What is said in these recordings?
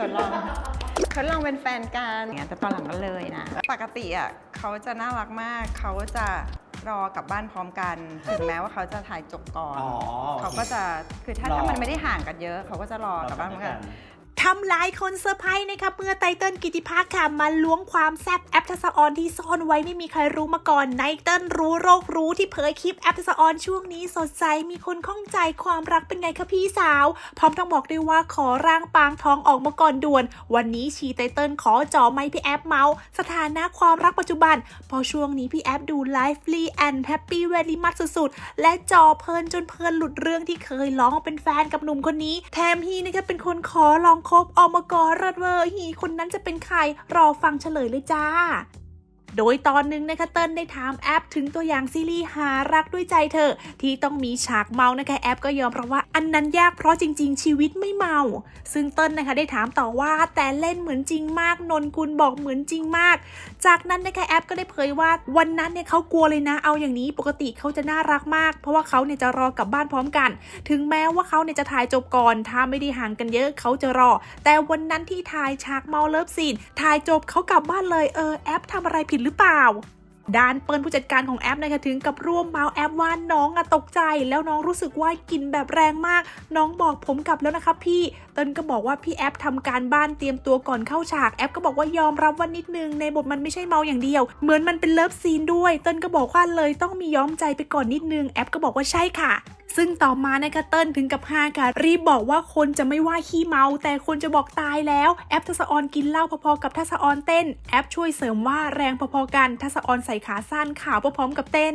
ทดลองทดลองเป็นแฟนกันอย่างเงี้ยแต่ตอนหลังก็เลยนะ ปกติอะเขาจะน่ารักมากเขาจะรอกลับบ้านพร้อมกัน ถึงแม้ว่าเขาจะถ่ายจบก่อน อ๋อเขาก็จะคือถ้ารอ ถ้ามันไม่ได้ห่างกันเยอะ เขาก็จะรอกลับบ้านพร้อมกัน ทำลายคนเซอร์ไพรส์นะคะเมื่อไตเติ้ลกิติภาคค่ะมาล้วงความแซบแอปทัศออนที่ซ่อนไว้ไม่มีใครรู้มาก่อนไนเติ้ลรู้โรครู้ที่เผยคลิปแอปทัศออนช่วงนี้สดใสมีคนข้องใจความรักเป็นไงคะพี่สาว พร้อมทั้งบอกด้วยว่าขอร่างปางท้องออกมาก่อนด่วน วันนี้ชีไตเติ้ลขอจ่อไมค์พี่แอปเมาส์สถานะความรักปัจจุบัน พอช่วงนี้พี่แอปดูไลฟ์ลีแอนแฮปปี้เวลีมัดสุดๆและจอเพลินจนเพลินหลุดเรื่องที่เคยร้องเป็นแฟนกับหนุ่มคนนี้ แถมฮีนะคะเป็นคนขอลองคบออกมากอนเริดเวอร์ฮีคนนั้นจะเป็นใครรอฟังเฉลยเลยจ้า โดยตอนหนึ่งนะคะเติ้ลได้ถามแอปถึงตัวอย่างซีรีส์หารักด้วยใจเธอ ที่ต้องมีฉากเมานะคะแอปก็ยอมรับว่าอันนั้นยากเพราะจริง ๆ ชีวิตไม่เมา ซึ่งเติ้ลนะคะได้ถามต่อว่าแต่เล่นเหมือนจริงมากนนกุลบอกเหมือนจริงมาก จากนั้นนะคะแอปก็ได้เผยว่าวันนั้นเนี่ยเขากลัวเลยนะเอาอย่างนี้ปกติเขาจะน่ารักมาก เพราะว่าเขาเนี่ยจะรอกลับบ้านพร้อมกัน ถึงแม้ว่าเขาเนี่ยจะถ่ายจบก่อน ถ้าไม่ได้ห่างกันเยอะเขาจะรอ แต่วันนั้นที่ถ่ายฉากเมาเลิฟซีนถ่ายจบเขากลับบ้านเลยเออแอปทำอะไรผิดหรือเปล่าด้านเปิ้ลผู้จัดการของแอปนะคะถึงกับร่วมเมาส์แอปว่าน้องอะตกใจ แล้วน้องรู้สึกว่ากลินแบบแรงมาก น้องบอกผมกลับแล้วนะครับพี่เติ้ลก็บอกว่าพี่แอปทำการบ้านเตรียมตัวก่อนเข้าฉากแอปก็บอกว่ายอมรับว่านิดนึงในบทมันไม่ใช่เมาอย่างเดียว เหมือนมันเป็นเลิฟซีนด้วย เติ้ลก็บอกว่าเลยต้องมียอมใจไปก่อนนิดนึงแอปก็บอกว่าใช่ค่ะ ซึ่งต่อมานะคะเติ้ลถึงกับห้าค่ะรีบบอกว่าคนจะไม่ว่าขี้เมา แต่คนจะบอกตายแล้ว แอปทัศออนกินเหล้าพอๆกับทัศออนเต้น แอปช่วยเสริมว่าแรงพอๆกันทัศออนใส่ขาสั้นขาวพร้อมๆกับเต้น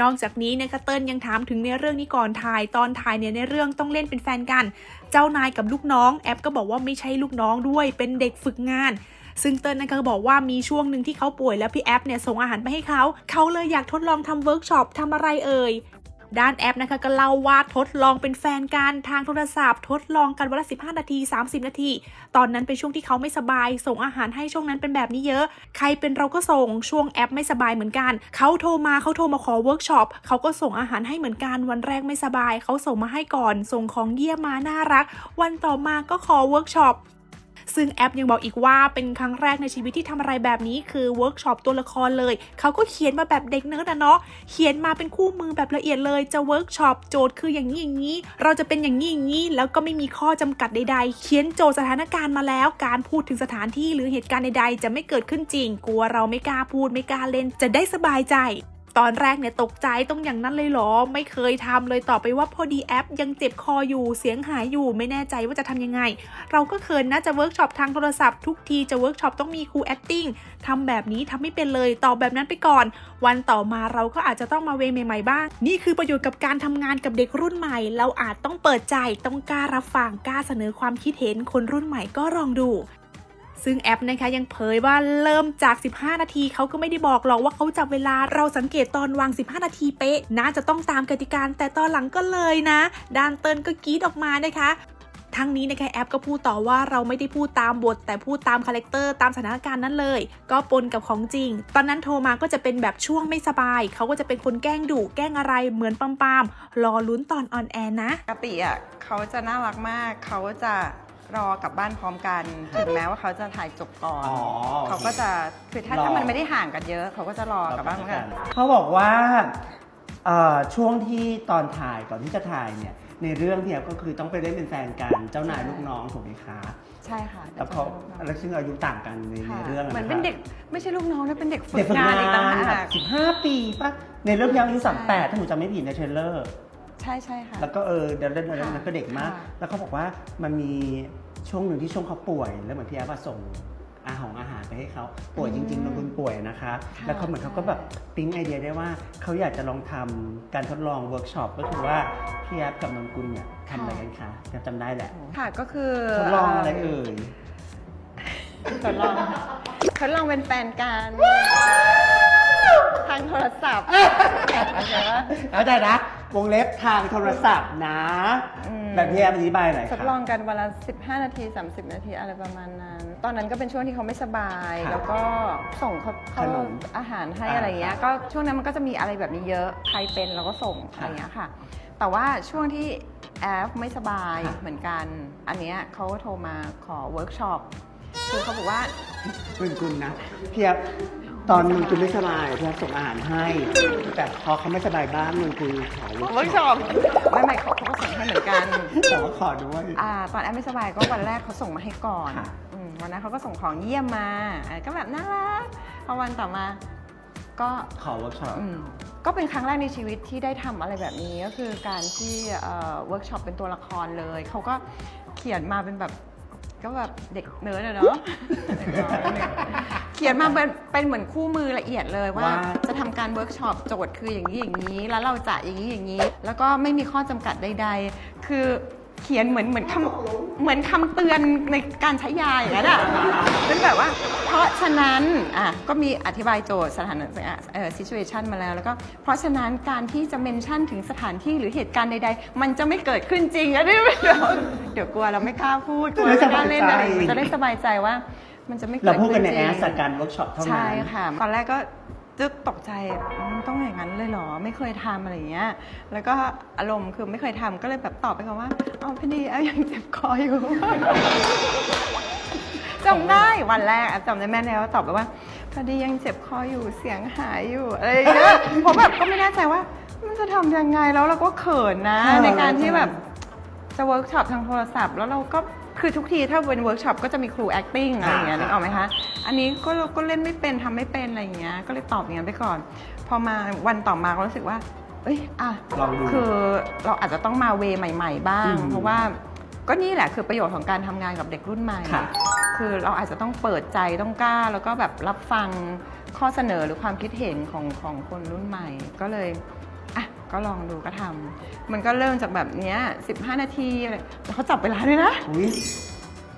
นอกจากนี้นะคะเติ้ลยังถามถึงในเรื่องนี้ก่อนถ่ายตอนถ่ายเนี่ยในเรื่องต้องเล่นเป็นแฟนกัน เจ้านายกับลูกน้องแอปก็บอกว่าไม่ใช่ลูกน้องด้วยเป็นเด็กฝึกงาน ซึ่งเติ้ลนะคะก็บอกว่ามีช่วงหนึ่งที่เขาป่วยแล้วพี่แอปเนี่ยส่งอาหารไปให้เขา เขาเลยอยากทดลองทำเวิร์กช็อปทำอะไรเอ่ย ด้านแอปนะคะก็เล่าว่าทดลองเป็นแฟนกันทางโทรศัพท์ ทดลองกันวันละ 15 นาที 30 นาที ตอนนั้นเป็นช่วงที่เขาไม่สบาย ส่งอาหารให้ช่วงนั้นเป็นแบบนี้เยอะ ใครเป็นเราก็ส่งช่วงแอปไม่สบายเหมือนกัน เขาโทรมาเขาโทรมาขอเวิร์กช็อปเขาก็ส่งอาหารให้เหมือนกันวันแรกไม่สบาย เขาส่งมาให้ก่อน ส่งของเยี่ยมมาน่ารัก วันต่อมาก็ขอเวิร์กช็อป ซึ่งแอปยังบอกอีกว่าเป็นครั้งแรกในชีวิตที่ทำอะไรแบบนี้คือเวิร์กช็อปตัวละครเลย เขาก็เขียนมาแบบเด็กเนิร์ดนะเนาะ เขียนมาเป็นคู่มือแบบละเอียดเลยจะเวิร์กช็อปโจทย์คืออย่างนี้อย่างนี้ เราจะเป็นอย่างนี้อย่างนี้ แล้วก็ไม่มีข้อจำกัดใด ๆ เขียนโจทย์สถานการณ์มาแล้ว การพูดถึงสถานที่หรือเหตุการณ์ใดๆ จะไม่เกิดขึ้นจริง กลัวเราไม่กล้าพูดไม่กล้าเล่นจะได้สบายใจ ตอนแรกเนี่ยตกใจต้องอย่างนั้นเลยเหรอ ไม่เคยทำเลยตอบไปว่าพอดีแอป ยังเจ็บคออยู่เสียงหายอยู่ไม่แน่ใจว่าจะทำยังไง เราก็เขินนะจะเวิร์กช็อปทางโทรศัพท์ทุกทีจะเวิร์กช็อปต้องมีครู acting ทำแบบนี้ทำไม่เป็นเลยตอบแบบนั้นไปก่อน วันต่อมาเราก็อาจจะต้องมาเวใหม่ๆบ้าง นี่คือประโยชน์กับการทำงานกับเด็กรุ่นใหม่ เราอาจต้องเปิดใจต้องกล้ารับฟังกล้าเสนอความคิดเห็นคนรุ่นใหม่ก็ลองดู ซึ่งแอปนะคะยังเผยว่าเริ่มจาก 15 นาทีเขาก็ไม่ได้บอกหรอกว่าเขาจับเวลาเราสังเกตตอนวาง 15 นาทีเป๊ะน่าจะต้องตามกติกาแต่ตอนหลังก็เลยนะดานเติ้ลก็กรีดออกมานะคะทั้งนี้นะคะแอปก็พูดต่อว่าเราไม่ได้พูดตามบท แต่พูดตามคาแรคเตอร์ตามสถานการณ์นั้นเลย ก็ปนกับของจริง ตอนนั้นโทรมาก็จะเป็นแบบช่วงไม่สบาย เขาก็จะเป็นคนแกล้งดุแกล้งอะไรเหมือนปัมปามๆรอลุ้นตอนออนแอร์นะปกติอะเขาจะน่ารักมาก เขาจะ รอกลับบ้านพร้อมกัน ถึงแม้ว่าเขาจะถ่ายจบก่อน อ๋อเขาก็จะคือถ้ารอ ถ้ามันไม่ได้ห่างกันเยอะ เขาก็จะรอกลับบ้านพร้อมกันเขาบอกว่าเอ่อช่วงที่ตอนถ่ายก่อนที่จะถ่ายเนี่ย ในเรื่องเนี่ยก็คือต้องไปเล่นเป็นแฟนกันเจ้านายลูกน้องถูกไหมคะใช่ค่ะแล้วเขาแล้วซึ่งอายุต่างกันในในค่ะเรื่องะเหมือนนะคะเป็นเด็กไม่ใช่ลูกน้องนะเป็นเด็กฝึเด็กกฝึกงานงานอีกต่างหาก สิบห้าปีป่ะ ในเรื่องพี่อายุสามแปดถ้าหนูจำไม่ผิดในเทรลเลอร์ใช่ใช่ค่ะ แล้วก็เออเดินเล่นเดินเล่นค่ะแล้วก็เด็กมาก ค่ะ แล้วเขาบอกว่ามันมีช่วงหนึ่งที่ช่วงเขาป่วย แล้วเหมือนพี่แอฟอะส่งอาหารอาหารไปให้เขาป่วยจริงๆแล้วคุณป่วยนะคะแล้วเขาเหมือนเขาก็แบบปิ๊งไอเดียได้ว่าเขาอยากจะลองทำการทดลองเวิร์กช็อปก็คือว่าพี่แอฟกับนนกุลเนี่ยทำอะไรกันคะจำจำได้แหละค่ะก็คือทดลองอะไรเอ่ยทดลองทดลองเป็นแฟนกันทางโทรศัพท์โอเคปะเข้าใจนะ วงเล็บทางโทรศัพท์นะ อืม แบบพี่แอฟอธิบายหน่อยทค่ะดลองกันวันละ 15 นาที 30 นาทีอะไรประมาณนั้น ตอนนั้นก็เป็นช่วงที่เขาไม่สบาย ค่ะแล้วก็ส่งเขาเขาขนมอาหารให้อ่าอะไรเงี้ยค่ะก็ช่วงนั้นมันก็จะมีอะไรแบบนี้เยอะ ใครเป็นเราก็ส่งค่ะอะไรเงี้ยค่ะ แต่ว่าช่วงที่แอฟไม่สบายค่ะ เหมือนกัน อันเนี้ยเขาก็โทรมาขอเวิร์กช็อป คือเขาบอกว่า คุณคุณนะพี่แอฟ ตอนมึงคุณไม่สบายพี่แอฟส่งอาหารให้ แต่พอเขาไม่สบายบ้างมึงคุณขอเวิร์กช็อปไม่ไม่เขาเขาก็ส่งให้เหมือนกันแต่ว่าขอด้วย อ่าตอนแอฟไม่สบายก็วันแรกเขาส่งมาให้ก่อนค่ะ อืมวันนั้นเขาก็ส่งของเยี่ยมมาอ่าก็แบบน่ารักพอวันต่อมา ก็ขอเวิร์กช็อปอืมก็เป็นครั้งแรกในชีวิตที่ได้ทำอะไรแบบนี้ก็คือการที่เวิร์กช็อปเป็นตัวละครเลย เขาก็เขียนมาเป็นแบบ ก็แบบเด็กเนิร์ดอะเนาะ เขียนมาเป็นเป็นเหมือนคู่มือละเอียดเลยว่า ว่า จะทำการเวิร์กช็อปโจทย์คืออย่างนี้อย่างนี้ แล้วเราจะอย่างนี้อย่างนี้ แล้วก็ไม่มีข้อจำกัดใด ๆ คือ เขียนเหมือนเหมือนคำเหมือนคำเตือนในการใช้ยาอย่างนั้นอะเป็นแบบว่า เพราะฉะนั้นอะก็มีอธิบายโจทย์สถานเอ่อ situation มาแล้วแล้วก็เพราะฉะนั้นการที่จะเมนชั่นถึงสถานที่หรือเหตุการณ์ใดๆ มันจะไม่เกิดขึ้นจริงอันนี้ไม่เดี๋ยวเดี๋ยวกลัวเราไม่กล้าพูดกลัวไม่กล้าเล่นอะไรมันจะได้สบายใจว่า มันจะไม่เกิดเราพูดกันในขึ้แอจสริงจากการเวิร์กช็อปเท่านั้นใช่ค่ะตอนแรกก็ จึกตกใจอืมต้องอย่างนั้นเลยเหรอ ไม่เคยทำอะไรอย่างเงี้ย แล้วก็อารมณ์คือไม่เคยทำก็เลยแบบตอบไปคำว่าอ๋อพอดีแอฟยังเจ็บคออยู่ จำได้วันแรกแอฟจำได้แม่นแล้วตอบไปว่าพอดียังเจ็บคออยู่เสียงหายอยู่อะไรอย่างเงี้ย เพราะแบบก็ไม่แน่ใจว่า มันจะทำยังไงแล้วเราก็เขินนะใช่ในการที่แบบ จะเวิร์กช็อปทางโทรศัพท์แล้วเราก็ คือทุกทีถ้าเป็นเวิร์กช็อปก็จะมีครู acting อะไรอย่างเงี้ยนึกออกไหมคะ อันนี้ก็เราก็เล่นไม่เป็นทำไม่เป็นอะไรอย่างเงี้ย ก็เลยตอบอย่างนั้นไปก่อน พอมาวันต่อมาก็รู้สึกว่า เอ้ย อะลองดูคือเราอาจจะต้องมาเวใหม่ ๆ บ้างอืมเพราะว่าก็นี่แหละคือประโยชน์ของการทำงานกับเด็กรุ่นใหม่ค่ะคือเราอาจจะต้องเปิดใจต้องกล้า แล้วก็แบบรับฟังข้อเสนอหรือความคิดเห็นของของคนรุ่นใหม่ ก็เลยอะ ก็ลองดูก็ทำมันก็เริ่มจากแบบเนี้ย15 นาทีอะไรแล้วเขาจับเวลาด้วยนะ อุ๊ย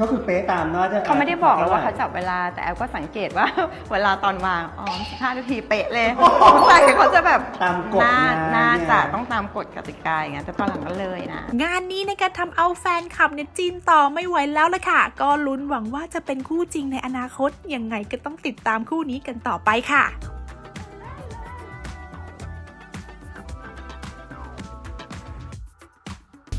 ก็คือเป๊ะตามเนาะจะเขาไม่ได้บอกเราว่าเขาจับเวลาแต่แอลก็สังเกตว่า เวลาตอนวางอ๋อ15นาทีเป๊ะเลยสงสัยเขาจะแบบตามกฎน่านะน่าเนี่ยจะต้องตามกฎกติกาอย่างเงี้ยแต่ตอนหลังก็เลยนะ งานนี้ในการทำเอาแฟนคลับเนี่ยจีนต่อไม่ไหวแล้วละค่ะ ก็ลุ้นหวังว่าจะเป็นคู่จริงในอนาคตยังไงก็ต้องติดตามคู่นี้กันต่อไปค่ะ